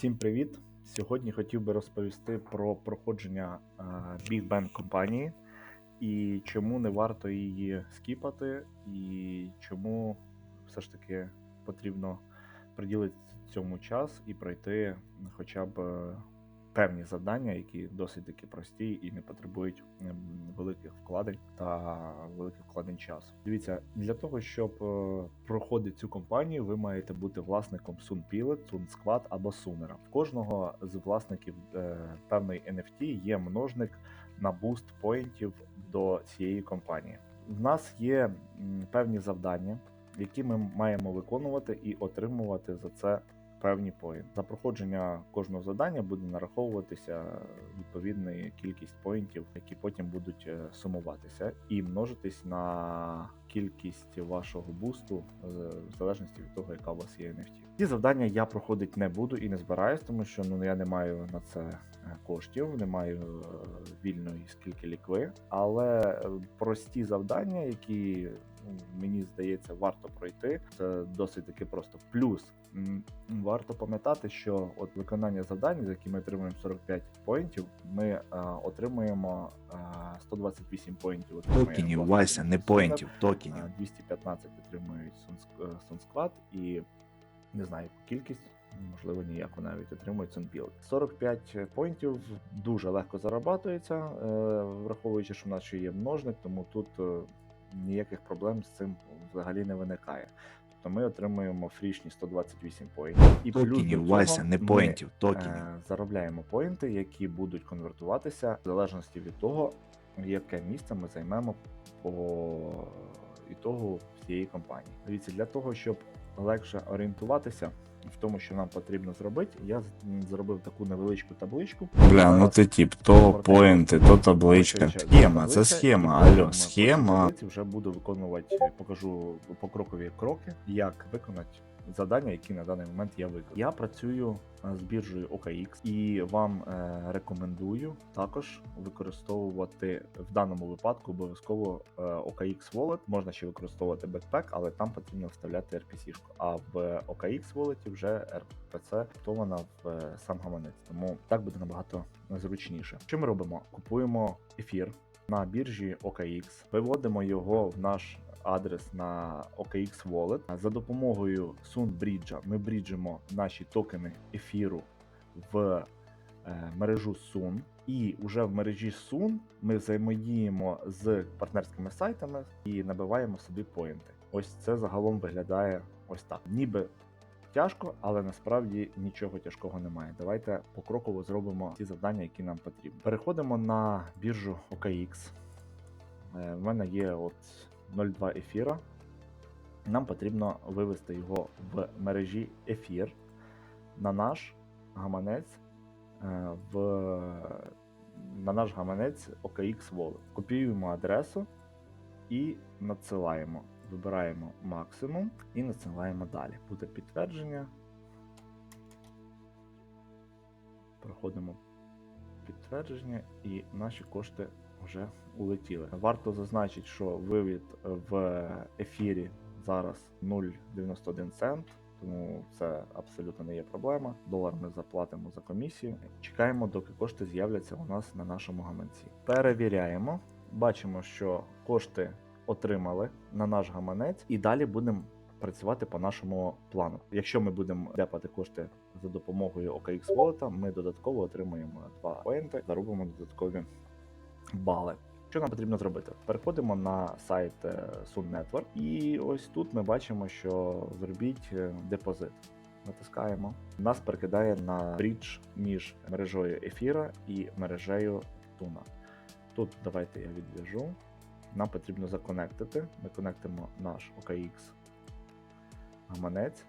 Всім привіт! Сьогодні хотів би розповісти про проходження е, Big Bang компанії і чому не варто її скіпати, і чому все ж таки потрібно приділити цьому час і пройти хоча б е, певні завдання, які досить таки прості і не потребують великих вкладень та великих вкладень часу. Дивіться, для того, щоб е, проходити цю компанію, ви маєте бути власником SunPilot, SunSquad або Сунера. В кожного з власників е, певної NFT є множник на буст поінтів до цієї компанії. В нас є певні завдання, які ми маємо виконувати і отримувати за це певні поінти. За проходження кожного завдання буде нараховуватися відповідна кількість поінтів, які потім будуть е, сумуватися і множитись на кількість вашого бусту е, в залежності від того, яка у вас є NFT. Ці завдання я проходити не буду і не збираюсь, тому що ну я не маю на це е, коштів, не маю вільної скільки лікви. Але прості завдання, які мені здається, варто пройти. Це досить таки просто. Плюс варто пам'ятати, що от виконання завдань, за які ми отримуємо 45 поінтів, ми е, отримуємо е, 128 поінтів. Токенів, Вася, не поінтів, токенів. Е, 215 отримують Сунсквад і не знаю яку кількість. Можливо, ніяку навіть отримують Sunbuild. 45 поінтів дуже легко зарабатується, враховуючи, що в нас ще є множник, тому тут ніяких проблем з цим взагалі не виникає. Тобто ми отримуємо фрішні 128 поінтів. І Токенів, Вася, не ми, поінтів, токенів. е, заробляємо поінти, які будуть конвертуватися в залежності від того, яке місце ми займемо по ітогу всієї компанії. Дивіться, для того, щоб легше орієнтуватися в тому, що нам потрібно зробити, я зробив таку невеличку табличку. Бля, ну ти тип, то поінти, то табличка. Схема, це схема, цій схема. Вже буду виконувати, покажу покрокові кроки, як виконати завдання, які на даний момент я виконав. Я працюю е, з біржею OKX і вам е, рекомендую також використовувати в даному випадку обов'язково е, OKX Wallet. Можна ще використовувати Backpack, але там потрібно вставляти RPC-шку. А в OKX Wallet вже RPC втована в сам гаманець. Тому так буде набагато зручніше. Що ми робимо? Купуємо ефір на біржі OKX, виводимо його в наш адрес на OKX Wallet. За допомогою SunBridge ми бріджимо наші токени ефіру в е, мережу Sun. І вже в мережі Sun ми взаємодіємо з партнерськими сайтами і набиваємо собі поінти. Ось це загалом виглядає ось так. Ніби тяжко, але насправді нічого тяжкого немає. Давайте покроково зробимо ті завдання, які нам потрібні. Переходимо на біржу OKX. Е, В мене є от 0,2 ефіра. Нам потрібно вивести його в мережі ефір на наш гаманець е, в на наш гаманець OKX Wallet. Копіюємо адресу і надсилаємо. Вибираємо максимум і надсилаємо далі. Буде підтвердження. Проходимо підтвердження, і наші кошти вже улетіли. Варто зазначити, що вивід в ефірі зараз 0,91 цент. Тому це абсолютно не є проблема. Долар ми заплатимо за комісію. Чекаємо, доки кошти з'являться у нас на нашому гаманці. Перевіряємо, бачимо, що кошти отримали на наш гаманець, і далі будемо працювати по нашому плану. Якщо ми будемо депати кошти за допомогою OKX Wallet, ми додатково отримуємо 2 поінти, заробимо додаткові бали. Що нам потрібно зробити? Переходимо на сайт е, Sun Network, і ось тут ми бачимо, що зробіть е, депозит. Натискаємо. Нас перекидає на брідж між мережею ефіра і мережею Туна. Тут давайте я відв'яжу. Нам потрібно законектити. Ми конектимо наш OKX гаманець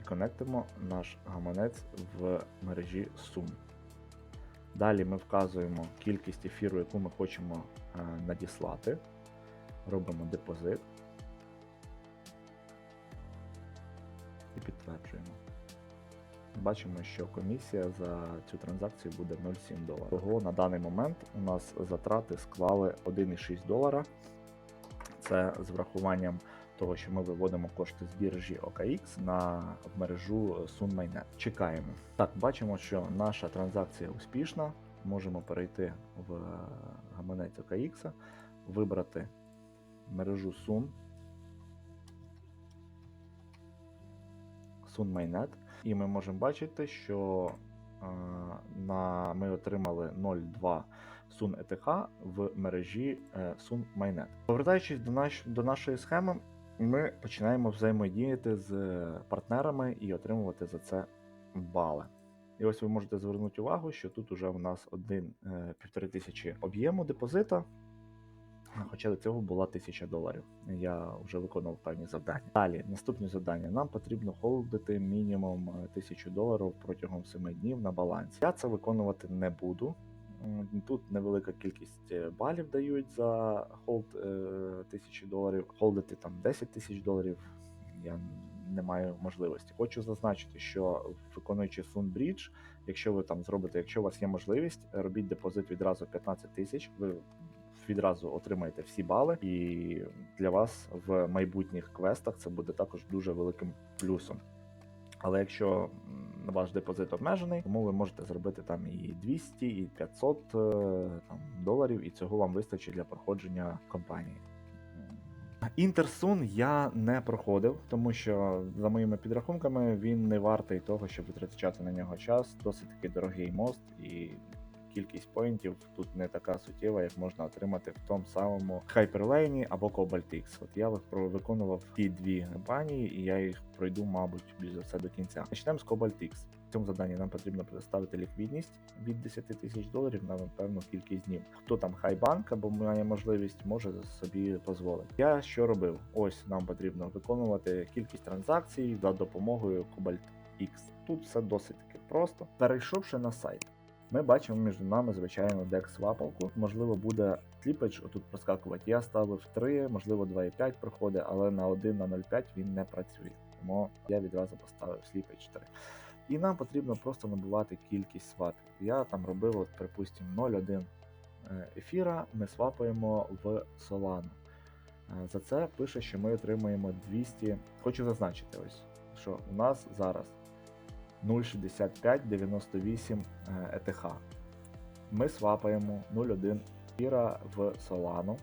і конектимо наш гаманець в мережі Sum. Далі ми вказуємо кількість ефіру, яку ми хочемо е, надіслати. Робимо депозит Бачимо, що комісія за цю транзакцію буде 0,7 долара. Того на даний момент у нас затрати склали 1,6 долара. Це з врахуванням того, що ми виводимо кошти з біржі OKX на мережу SunMainet. Чекаємо. Так, бачимо, що наша транзакція успішна. Можемо перейти в гаманець OKX, вибрати мережу Sun. SunMainet. І ми можемо бачити, що е, на, ми отримали 0,2 Sun ETH в мережі е, Sun Mainnet. Повертаючись до, наш, до нашої схеми, ми починаємо взаємодіяти з партнерами і отримувати за це бали. І ось ви можете звернути увагу, що тут уже у нас один е, півтори тисячі об'єму депозита. Хоча до цього була 1000 доларів. Я вже виконував певні завдання. Далі, наступні завдання. Нам потрібно холдити мінімум е, 1000 доларів протягом 7 днів на балансі. Я це виконувати не буду. Тут невелика кількість е, балів дають за холд е, 1000 доларів. Холдити там 10 тисяч доларів. Я не маю можливості. Хочу зазначити, що виконуючи Sunbridge, якщо ви там зробите, якщо у вас є можливість, робіть депозит відразу 15 тисяч. Ви відразу отримаєте всі бали, і для вас в майбутніх квестах це буде також дуже великим плюсом. Але якщо ваш депозит обмежений, тому ви можете зробити там і 200, і 500 е, там, доларів, і цього вам вистачить для проходження компанії. Інтерсун я не проходив, тому що за моїми підрахунками він не вартий того, щоб витрачати на нього час. Досить таки дорогий мост, і кількість поінтів тут не така суттєва, як можна отримати в тому самому Hyperlane або Cobalt X. От я виконував ті дві кампанії, і я їх пройду, мабуть, більш за все до кінця. Почнемо з Cobalt X. В цьому заданні нам потрібно предоставити ліквідність від 10 тисяч доларів на певну кількість днів. Хто там хайбанк або має можливість, може собі дозволити. Я що робив? Ось нам потрібно виконувати кількість транзакцій за допомогою Cobalt X. Тут все досить таки просто. Перейшовши на сайт, ми бачимо між нами, звичайно, дек свапалку. Можливо, буде кліпач отут проскакувати. Я ставив 3, можливо, 2,5 проходить, але на 1 на 0,5 він не працює. Тому я відразу поставив сліпач 3. І нам потрібно просто набувати кількість свапів. Я там робив, от, припустимо, 0,1 е, ефіра, ми свапаємо в Solana. Е, За це пише, що ми отримуємо 200. Хочу зазначити ось, що у нас зараз 0,6598 ETH. Ми свапаємо 0,1 ефіра в Solana.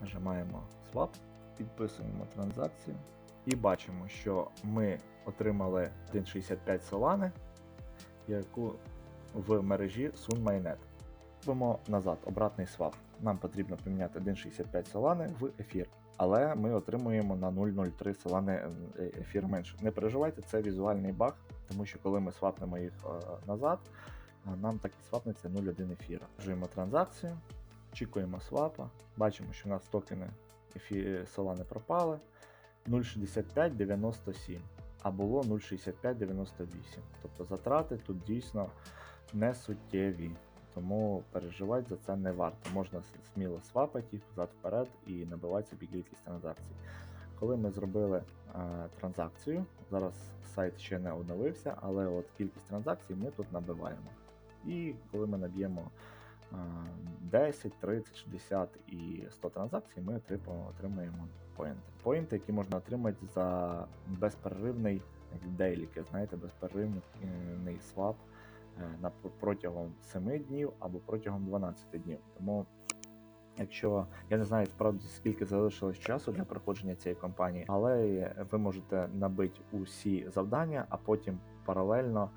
Нажимаємо Swap, підписуємо транзакцію і бачимо, що ми отримали 1,65 Solana, яку в мережі SunMainet. Робимо назад, обратний свап. Нам потрібно поміняти 1,65 Solana в ефір. Але ми отримуємо на 0,03 Solana е, ефір менше. Не переживайте, це візуальний баг, тому що коли ми свапнемо їх е, назад, е, нам так і свапнеться 0,1 ефіра. Жуємо транзакцію, чекаємо свапа, бачимо, що у нас токени ефі... Solana пропали. 0,6597, а було 0,6598. Тобто затрати тут дійсно не суттєві. Тому переживати за це не варто. Можна сміло свапати їх взад вперед і набивати собі кількість транзакцій. Коли ми зробили е, транзакцію, зараз сайт ще не оновився, але от кількість транзакцій ми тут набиваємо. І коли ми наб'ємо е, 10, 30, 60 і 100 транзакцій, ми отримаємо, отримаємо поінти. Поінти, які можна отримати за безперервний дейліки, знаєте, безперервний свап е, пр- протягом 7 днів або протягом 12 днів. Тому, якщо я не знаю справді скільки залишилось часу для проходження цієї кампанії, але ви можете набити усі завдання, а потім паралельно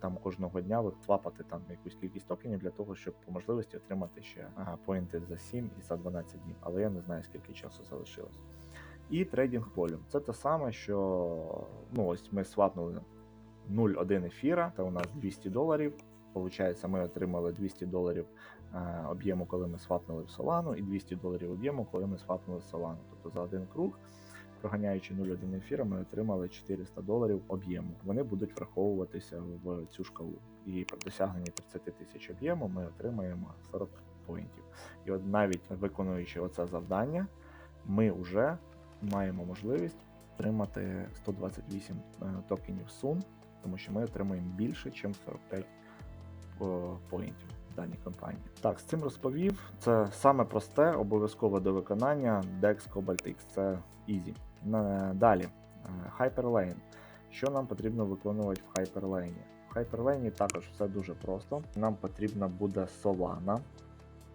там кожного дня ви свапати там якусь кількість токенів для того, щоб по можливості отримати ще ага, поінти за 7 і за 12 днів. Але я не знаю скільки часу залишилось. І трейдинг волюм. Це те саме, що ну ось ми свапнули 0,1 ефіра, це у нас 200 доларів. Получається, ми отримали 200 доларів е, об'єму, коли ми свапнули в Solana, і 200 доларів об'єму, коли ми свапнули в Solana. Тобто за один круг, проганяючи 0,1 ефіра, ми отримали 400 доларів об'єму. Вони будуть враховуватися в цю шкалу. І при досягненні 30 тисяч об'єму ми отримаємо 40 поінтів. І от навіть виконуючи оце завдання, ми вже маємо можливість отримати 128 е, токенів Sun, тому що ми отримуємо більше, ніж 45 о, поінтів. в даній компанії. Так, з цим розповів. Це саме просте, обов'язкове до виконання DEX Cobalt X. Це easy. Далі, е, Hyperlane. Що нам потрібно виконувати в Hyperlane? В Hyperlane також все дуже просто. Нам потрібна буде Solana,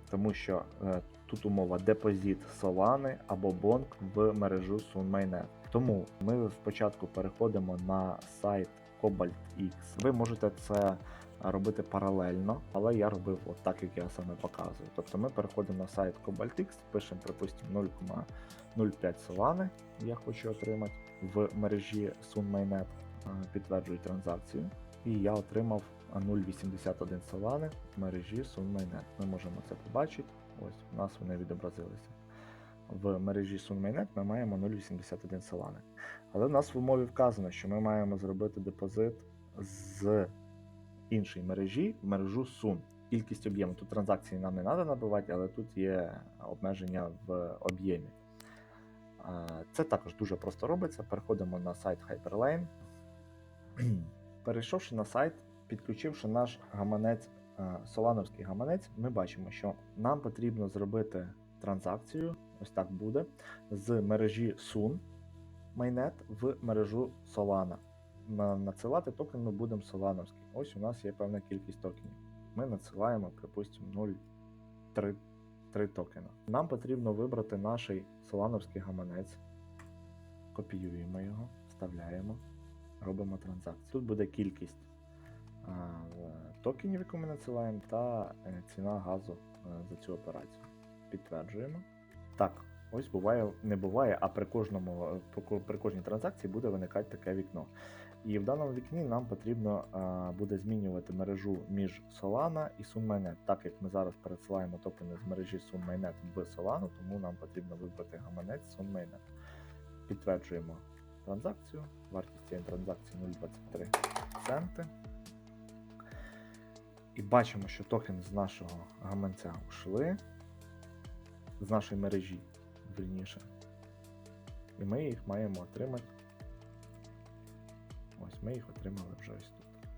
тому що е, тут умова депозит Solana або бонк в мережу SunMainet. Тому ми спочатку переходимо на сайт Cobalt X. Ви можете це робити паралельно, але я робив от так, як я саме показую. Тобто ми переходимо на сайт Cobalt X, пишемо, припустимо, 0,05 Solana, я хочу отримати в мережі SunMainet, підтверджую транзакцію. І я отримав 0,81 Solana в мережі SunMainet. Ми можемо це побачити. Ось у нас вони відобразилися. В мережі SunMainet ми маємо 0,81 Solana. Але в нас в умові вказано, що ми маємо зробити депозит з іншої мережі в мережу Sun. Кількість об'єму. Тут транзакції нам не треба набивати, але тут є обмеження в об'ємі. Це також дуже просто робиться. Переходимо на сайт Hyperlane. Перейшовши на сайт, підключивши наш гаманець, е, солановський гаманець, ми бачимо, що нам потрібно зробити транзакцію, ось так буде, з мережі Sun Mainnet в мережу Solana. На- Надсилати токен ми будемо солановський. Ось у нас є певна кількість токенів. Ми надсилаємо, припустимо, 0,3 3 токена. Нам потрібно вибрати наш солановський гаманець, копіюємо його, вставляємо, робимо транзакцію. Тут буде кількість а, токенів, яку ми надсилаємо, та е, ціна газу е, за цю операцію. Підтверджуємо. Так, ось буває, не буває, а при кожному е, при кожній транзакції буде виникати таке вікно. І в даному вікні нам потрібно а, буде змінювати мережу між Solana і SunMainet. Так як ми зараз пересилаємо токени з мережі SunMainet в Solana, тому нам потрібно вибрати гаманець SunMainet. Підтверджуємо транзакцію. Вартість цієї транзакції 0,23 центи. І бачимо, що токени з нашого гаманця ушли, з нашої мережі, вірніше. І ми їх маємо отримати. Ось ми їх отримали вже ось тут.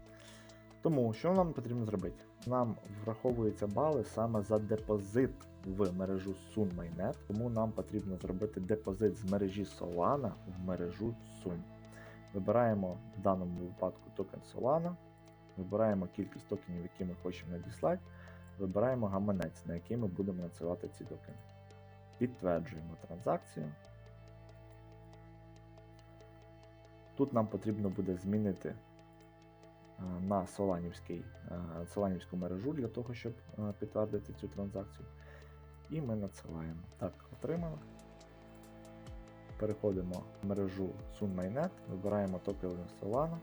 Тому що нам потрібно зробити? Нам враховуються бали саме за депозит в мережу SunMainet, тому нам потрібно зробити депозит з мережі Solana в мережу Sun. Вибираємо в даному випадку токен Solana, вибираємо кількість токенів, які ми хочемо надіслати, вибираємо гаманець, на який ми будемо надсилати ці токени. Підтверджуємо транзакцію. Тут нам потрібно буде змінити е, на е, соланівську мережу для того, щоб е, підтвердити цю транзакцію. І ми надсилаємо. Так, отримали. Переходимо в мережу SunMainet, вибираємо токен Solana.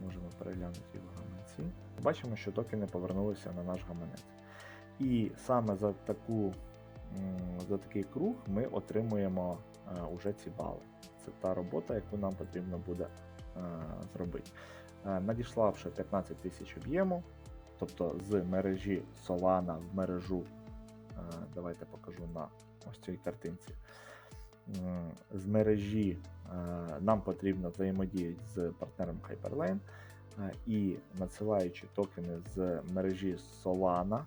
Можемо переглянути його гаманці. Бачимо, що токени повернулися на наш гаманець. І саме за таку за такий круг ми отримуємо е, уже ці бали. Це та робота, яку нам потрібно буде е, зробити. Е, Надіславши 15 тисяч об'єму, тобто з мережі Solana в мережу, давайте покажу на ось цій картинці. З мережі нам потрібно взаємодіяти з партнером Hyperlane і надсилаючи токени з мережі Solana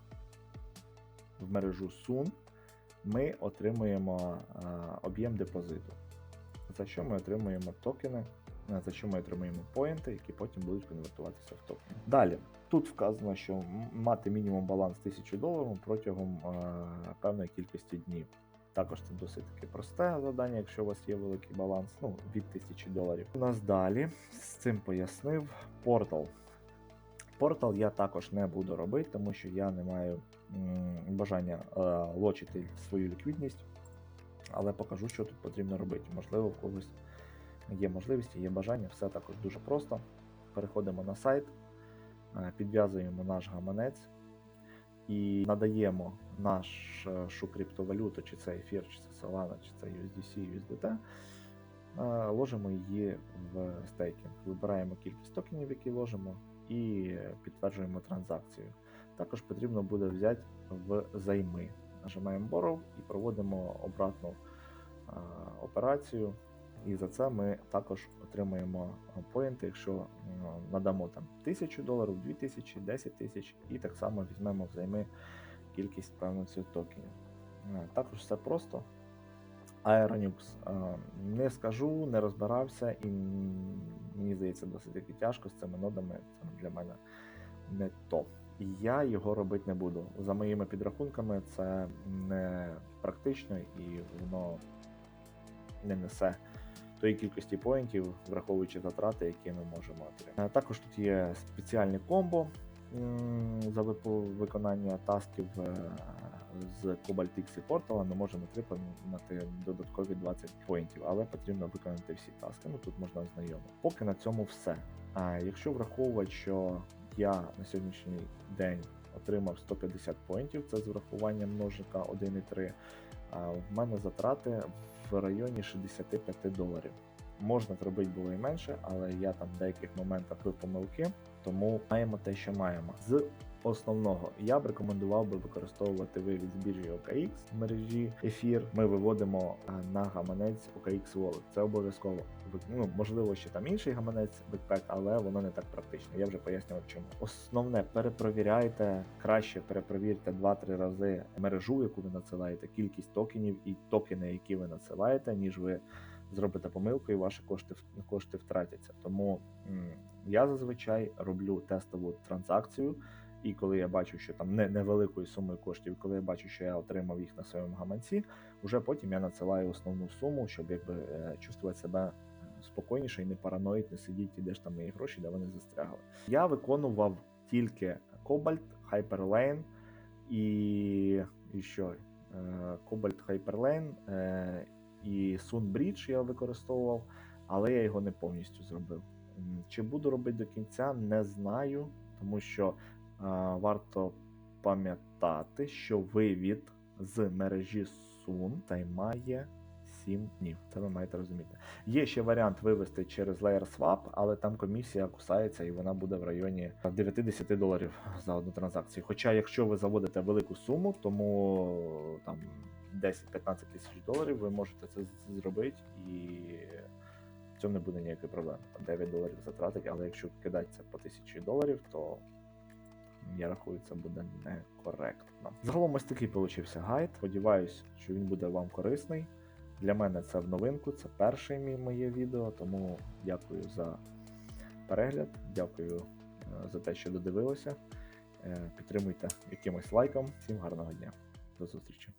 в мережу Sun, ми отримуємо е, об'єм депозиту, за що ми отримуємо токени, е, за що ми отримуємо поінти, які потім будуть конвертуватися в токени. Далі, тут вказано, що мати мінімум баланс 1000 доларів протягом е, певної кількості днів. Також це досить таки просте завдання, якщо у вас є великий баланс, ну, від 1000 доларів. У нас далі з цим пояснив портал. Портал я також не буду робити, тому що я не маю бажання е, лочити свою ліквідність, але покажу, що тут потрібно робити. Можливо, в когось є можливість, є бажання, все також дуже просто. Переходимо на сайт, е, підв'язуємо наш гаманець і надаємо нашу криптовалюту, чи це ефір, чи це Solana, чи це USDC, USDT, е, ложимо її в стейкінг. Вибираємо кількість токенів, які ложимо, і підтверджуємо транзакцію. Також потрібно буде взяти в займи. Нажимаємо Borrow і проводимо обратну операцію І за це ми також отримуємо е, поінти, якщо надамо там 1000 доларів, 2000, 10 тисяч, і так само візьмемо взайми кількість певно цих токенів. Е, Також все просто. Aeronux. Е, Не скажу, не розбирався, і мені здається, досить таки тяжко з цими нодами. Це для мене не то. Я його робити не буду. За моїми підрахунками, це не практично і воно не несе тої кількості поінтів, враховуючи затрати, які ми можемо отримати. Е, Також тут є спеціальне комбо за виконання тасків е, з Cobalt X і Portal. Ми можемо отримати додаткові 20 поінтів, але потрібно виконати всі таски. Ну тут можна знайомо. Поки на цьому все. А якщо враховувати, що я на сьогоднішній день отримав 150 поінтів, це з врахуванням множика 1,3, а в мене затрати в районі 65 доларів. Можна зробити було і менше, але я там в деяких моментах помилки, тому маємо те, що маємо. З основного я б рекомендував би використовувати вивід з біржі OKX в мережі ефір. Ми виводимо е, на гаманець OKX Wallet. Це обов'язково. Ну, можливо, ще там інший гаманець Backpack, але воно не так практично. Я вже пояснював чому. Основне перепровіряйте, краще перепровірте 2-3 рази мережу, яку ви надсилаєте, кількість токенів і токени, які ви надсилаєте, ніж ви зробите помилку і ваші кошти кошти втратяться. Тому я зазвичай роблю тестову транзакцію. І коли я бачу, що там не невеликою сумою коштів, коли я бачу, що я отримав їх на своєму гаманці, вже потім я надсилаю основну суму, щоб якби е, чувствувати себе е, спокійніше і не параноїть, не сидіти, де ж там мої гроші, де вони застрягли. Я виконував тільки Cobalt, Hyperlane і, і що? Е, Cobalt Hyperlane і Sunbridge я використовував, але я його не повністю зробив. Чи буду робити до кінця, не знаю, тому що варто пам'ятати, що вивід з мережі Sun займає 7 днів. Це ви маєте розуміти. Є ще варіант вивести через Layer Swap, але там комісія кусається і вона буде в районі 9-10 доларів за одну транзакцію. Хоча, якщо ви заводите велику суму, тому там 10-15 тисяч доларів ви можете це зробити і в цьому не буде ніякої проблеми. 9 доларів затратить, але якщо кидати це по 1000 доларів, то я рахую, це буде некоректно. Загалом ось такий получився гайд. Сподіваюсь, що він буде вам корисний. Для мене це в новинку, це перше мій моє відео, тому дякую за перегляд, дякую е, за те, що додивилися. Е, Підтримуйте якимось лайком. Всім гарного дня. До зустрічі.